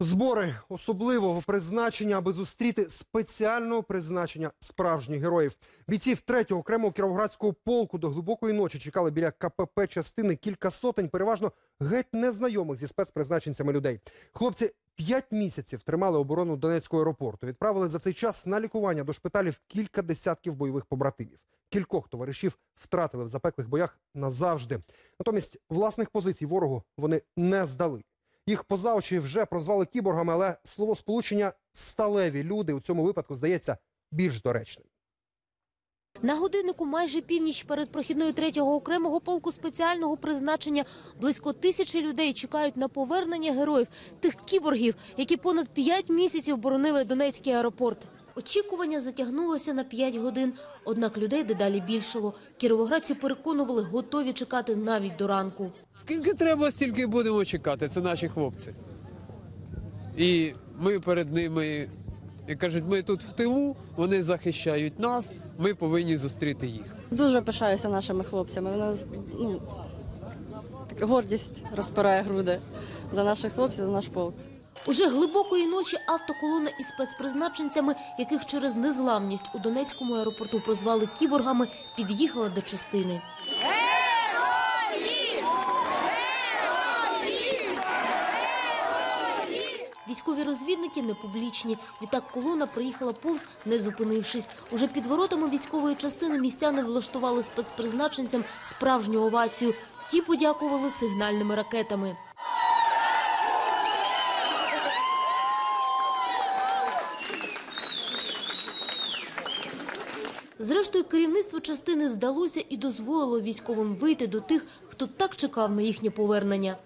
Збори особливого призначення, аби зустріти спеціального призначення справжніх героїв. Бійців 3-го окремого кіровоградського полку до глибокої ночі чекали біля КПП частини кілька сотень, переважно геть незнайомих зі спецпризначенцями людей. Хлопці п'ять місяців тримали оборону Донецького аеропорту. Відправили за цей час на лікування до шпиталів кілька десятків бойових побратимів. Кількох товаришів втратили в запеклих боях назавжди. Натомість власних позицій ворогу вони не здали. Їх поза очі вже прозвали кіборгами, але словосполучення сталеві люди у цьому випадку здається більш доречним. На годиннику майже північ перед прохідною третього окремого полку спеціального призначення близько тисячі людей чекають на повернення героїв тих кіборгів, які понад п'ять місяців боронили Донецький аеропорт. Очікування затягнулося на п'ять годин, однак людей дедалі більшало. Кіровоградці переконували, готові чекати навіть до ранку. Скільки треба, стільки будемо чекати. Це наші хлопці. І ми перед ними, як кажуть, ми тут в тилу, вони захищають нас, ми повинні зустріти їх. Дуже пишаюся нашими хлопцями. Вона ну, така гордість розпирає груди за наших хлопців, за наш полк. Уже глибокої ночі автоколона із спецпризначенцями, яких через незламність у Донецькому аеропорту прозвали кіборгами, під'їхала до частини. Військові розвідники не публічні. Відтак колона приїхала повз, не зупинившись. Уже під воротами військової частини містяни влаштували спецпризначенцям справжню овацію. Ті подякували сигнальними ракетами. Зрештою, керівництво частини здалося і дозволило військовим вийти до тих, хто так чекав на їхнє повернення.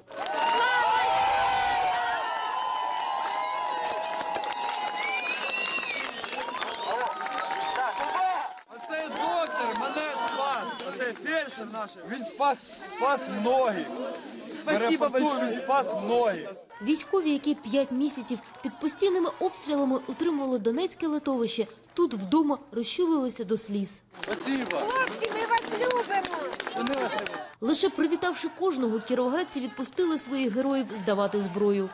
Він спас, спас многих. Спасибо він спас многих. Військові, які п'ять місяців під постійними обстрілами утримували Донецьке литовище, тут вдома розчулилися до сліз. Спасибо. Лише привітавши кожного, кіровоградці відпустили своїх героїв здавати зброю.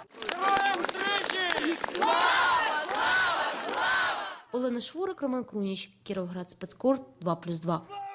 Олена Шворак, Роман Круніч, Кіровоград спецкор 2+,2.